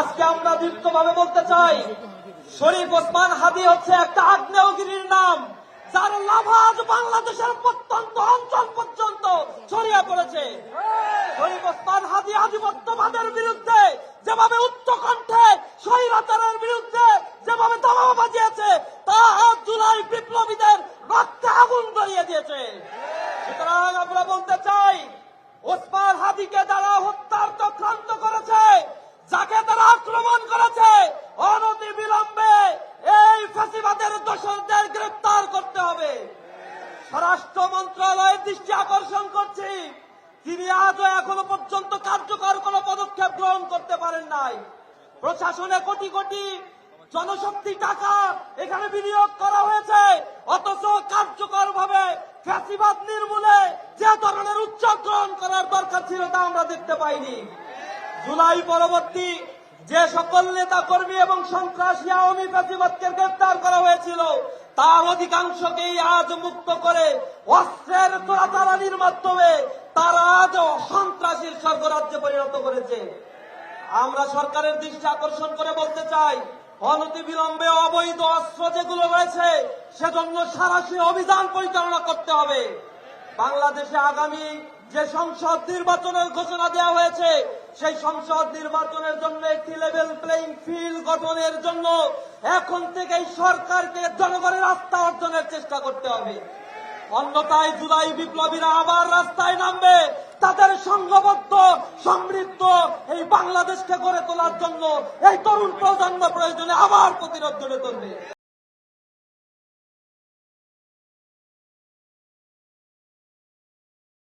আজকে আমরা দীপ্তভাবে বলতে চাই, শরীফ ওসমান হাদি হচ্ছে একটা আগ্নেয়গিরির নাম, যার লাভাজ বাংলাদেশের প্রত্যন্ত অঞ্চল পর্যন্ত ছড়িয়ে পড়েছে। শরীফ ওসমান হাদি আধিপত্যবাদের বিরুদ্ধে যেভাবে উচ্চ কণ্ঠে স্বৈরাচারের বিরুদ্ধে যেভাবে দাবা বাজিয়েছে তা জুলাই বিপ্লবীদের রক্তে আগুন ধরিয়ে দিয়েছে সুতরাং আমরা বলতে চাই ওসমান হাদিকে যারা হত্যার চক্রান্ত করেছে যাকে তারা আক্রমণ করেছে অনতি বিলম্বে এই ফাঁসিবাদের দোষরদের গ্রেপ্তার করতে হবে। স্বরাষ্ট্র মন্ত্রণালয়ের দৃষ্টি আকর্ষণ করছি। তিনি আজও এখনও পর্যন্ত কার্যকর কোনো পদক্ষেপ গ্রহণ করতে পারেন নাই। প্রশাসনে কোটি কোটি জনশক্তি টাকা এখানে বিনিয়োগ করা হয়েছে। অথচ কার্যকর ভাবে ফ্যাসিবাদ নির্মূলে যে ধরনের উচ্চার গ্রহণ করার দরকার ছিল তা আমরা দেখতে পাইনি। জুলাই পরবর্তী যে সকল নেতা কর্মী এবং সন্ত্রাসী আওয়ামী ফ্যাসিবাদকে গ্রেপ্তার করা হয়েছিল, তার অধিকাংশকেই আজ মুক্ত করে অস্ত্রের চোরাচালানির মাধ্যমে তারা আজ সন্ত্রাসীর স্বর্গরাজ্যে পরিণত করেছে। আমরা সরকারের দৃষ্টি আকর্ষণ করে বলতে চাই অনতি বিলম্বে অবৈধ অস্ত্র যেগুলো রয়েছে, সেজন্য সারাশি অভিযান পরিচালনা করতে হবে। বাংলাদেশে আগামী যে সংসদ নির্বাচনের ঘোষণা দেওয়া হয়েছে, সেই সংসদ নির্বাচনের জন্য একটি লেভেল প্লেইং ফিল্ড গঠনের জন্য এখন থেকেই সরকারকে জনগণের আস্থা অর্জনের চেষ্টা করতে হবে। অন্যথায় জুলাই বিপ্লবীরা আবার রাস্তায় নামবে। তাদের সংঘবদ্ধ, সমৃদ্ধ এই বাংলাদেশকে গড়ে তোলার জন্য এই তরুণ প্রজন্ম প্রয়োজনে আবার প্রতিরোধ গড়ে তুলবে।